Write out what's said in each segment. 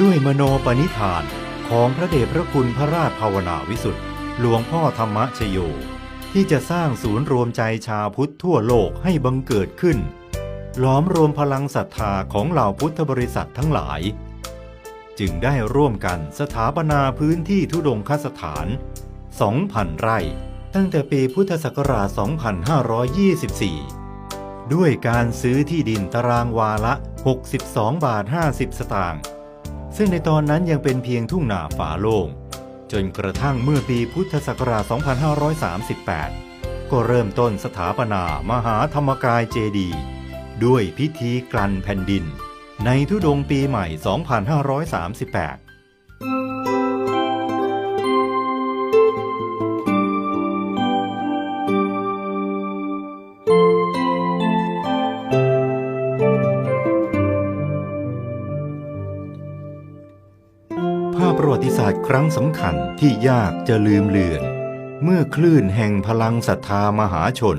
ด้วยมโนปณิธานของพระเดชพระคุณพระราชภาวนาวิสุทธ์หลวงพ่อธรรมชโย ที่จะสร้างศูนย์รวมใจชาวพุทธทั่วโลกให้บังเกิดขึ้น ล้อมรวมพลังศรัทธาของเหล่าพุทธบริษัททั้งหลาย จึงได้ร่วมกันสถาปนาพื้นที่ทุดงคสถาน 2,000 ไร่ ตั้งแต่ปีพุทธศักราช 2524 ด้วยการซื้อที่ดินตารางวาละ 62 บาท 50 สตางค์ ซึ่งในตอนนั้นยังเป็นเพียงทุ่งนาฝาโล่ง จนกระทั่งเมื่อปีพุทธศักราช 2538 ก็เริ่มต้นสถาปนามหาธรรมกายเจดี ด้วยพิธีกลั่นแผ่นดิน ในทุดงค์ปีใหม่ 2538าพประวัติศาสตร์ครั้งสำคัญที่ยากจะลืมเลือน เมื่อคลื่นแห่งพลังศรัทธามหาชน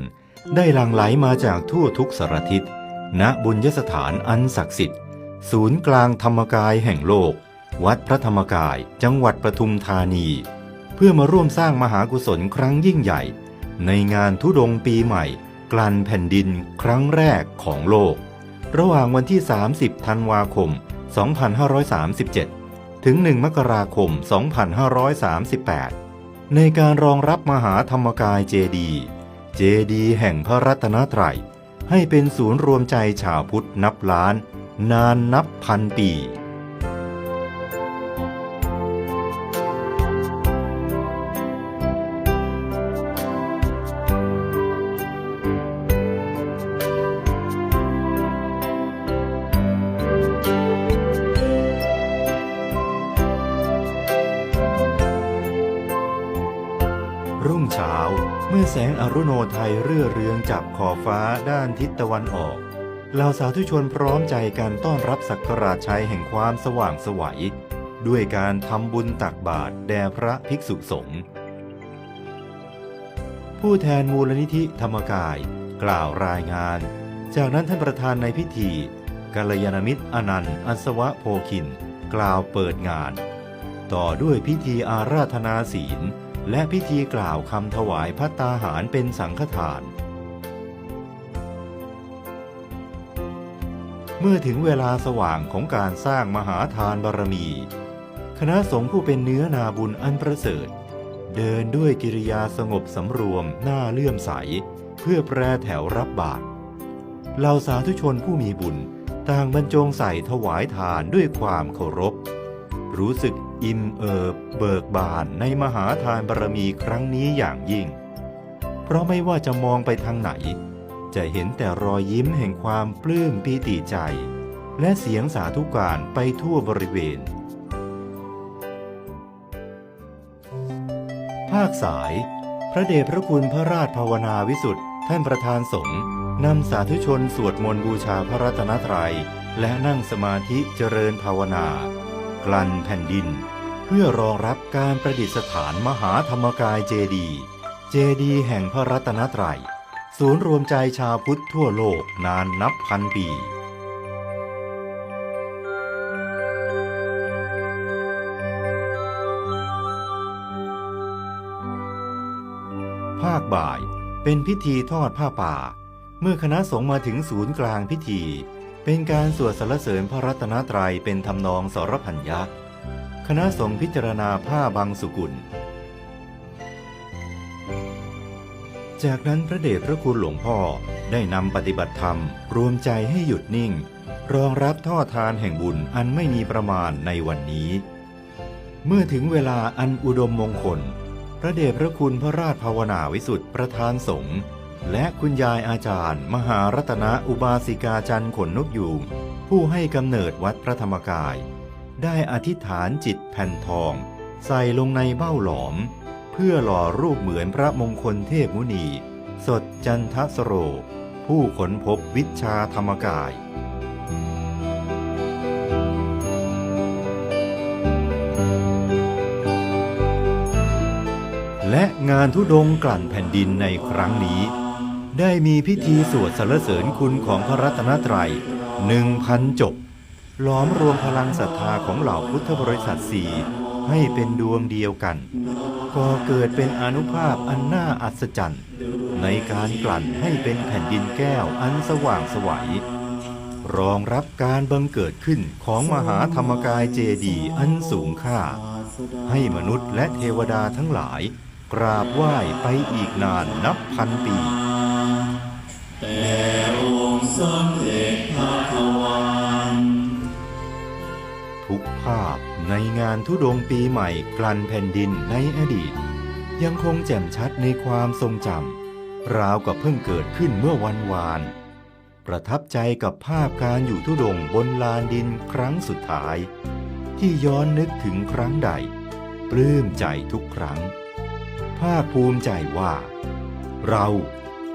ได้หลั่งไหลมาจากทั่วทุกสารทิศณบุญยสถานอันศักดิ์สิทธิ์ ศูนย์กลางธรรมกายแห่งโลก วัดพระธรรมกายจังหวัดปทุมธานี เพื่อมาร่วมสร้างมหากุศลครั้งยิ่งใหญ่ ในงานทุดงปีใหม่ กลั่นแผ่นดินครั้งแรกของโลก ระหว่างวันที่ 30 ธันวาคม 2537 ถึง 1 มกราคม 2538 ในการรองรับมหาธรรมกายเจดีเจดีแห่งพระรัตนตรัย ให้เป็นศูนย์รวมใจชาวพุทธนับล้าน นานนับพันปี รุ่งเช้า เมื่อแสงอรุโนไทยเรื่อเรืองจับขอบฟ้าด้านทิศตะวันออกเหล่าสาธุชนพร้อมใจกันต้อนรับสักการะชัยแห่งความสว่างสวัยด้วยการทำบุญตักบาตรแด่พระภิกษุสงฆ์ผู้แทนมูลนิธิธรรมกาย กล่าวรายงาน จากนั้นท่านประธานในพิธีกัลยาณมิตรอนันต์อัศวะโพคิน กล่าวเปิดงาน ต่อด้วยพิธีอาราธนาศีล และพิธีกล่าวคำถวายพัตตาหารเป็นสังฆทาน เมื่อถึงเวลาสว่างของการสร้างมหาทานบารมี คณะสงฆ์ผู้เป็นเนื้อนาบุญอันประเสริฐ เดินด้วยกิริยาสงบสำรวมหน้าเลื่อมใส เพื่อแปรแถวรับบาตรเหล่าสาธุชนผู้มีบุญต่างบรรจงใส่ถวายทานด้วยความเคารพ รู้สึกอิ่มเอิบเบิกบานในมหาทานบารมีครั้งนี้อย่างยิ่ง เพราะไม่ว่าจะมองไปทางไหน จะเห็นแต่รอยยิ้มแห่งความปลื้มปีติใจ และเสียงสาธุการไปทั่วบริเวณ ภาคสาย พระเดชพระคุณพระราชภาวนาวิสุทธ์ท่านประธานสงฆ์นำสาธุชนสวดมนต์บูชาพระรัตนตรัย และนั่งสมาธิเจริญภาวนา กลั่นแผ่นดิน เพื่อรองรับการประดิษฐานมหาธรรมกายเจดี เจดีแห่งพระรัตนตรัย ศูนย์รวมใจชาวพุทธทั่วโลกนานนับพันปีภาคบ่ายเป็นพิธีทอดผ้าป่า เมื่อคณะสงฆ์มาถึงศูนย์กลางพิธี เป็นการสวดสรรเสริญพระรัตนตรัยเป็นทำนองสรพัญญะ คณะสงฆ์พิจารณาผ้าบางสุกุล จากนั้นพระเดชพระคุณหลวงพ่อได้นำปฏิบัติธรรม รวมใจให้หยุดนิ่ง รองรับท่อทานแห่งบุญอันไม่มีประมาณในวันนี้ เมื่อถึงเวลาอันอุดมมงคล พระเดชพระคุณพระราชภาวนาวิสุทธิประธานสงฆ์ และคุณยายอาจารย์ มหารัตนอุบาสิกาจันขนนกยูงผู้ให้กำเนิดวัดพระธรรมกาย ได้อธิษฐานจิตแผ่นทอง ใส่ลงในเบ้าหลอม เพื่อหล่อรูปเหมือนพระมงคลเทพมุนี สดจันทสโร ผู้ขนพบวิชาธรรมกายและงานทุดงกลั่นแผ่นดินในครั้งนี้ ได้มีพิธีสวดสรรเสริญคุณของพระรัตนตรัยหนึ่งพันจบ หลอมรวมพลังศรัทธาของเหล่าพุทธบริษัทสี่ให้เป็นดวงเดียวกันก็เกิดเป็นอนุภาพอันน่าอัศจรรย์ ในการกลั่นให้เป็นแผ่นดินแก้วอันสว่างสวัยรองรับการบังเกิดขึ้นของมหาธรรมกายเจดีย์อันสูงค่า ให้มนุษย์และเทวดาทั้งหลาย กราบไหว้ไปอีกนานนับพันปี สมเด็จพระทวารทุกภาพในงานทุดงปีใหม่กลั่นแผ่นดินในอดีต ยังคงแจ่มชัดในความทรงจำราวกับเพิ่งเกิดขึ้นเมื่อวันวาน ประทับใจกับภาพการอยู่ทุดงบนลานดินครั้งสุดท้าย ที่ย้อนนึกถึงครั้งใด ปลื้มใจทุกครั้ง ภาคภูมิใจว่า เรา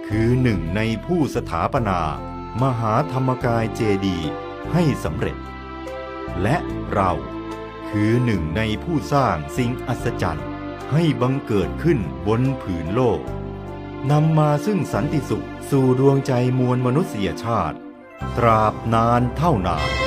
คือหนึ่งในผู้สถาปนา มหาธรรมกายเจดีให้สำเร็จ และเราคือหนึ่งในผู้สร้างสิ่งอัศจรรย์ให้บังเกิดขึ้นบนผืนโลก นำมาซึ่งสันติสุขสู่ดวงใจมวลมนุษยชาติ ตราบนานเท่านาน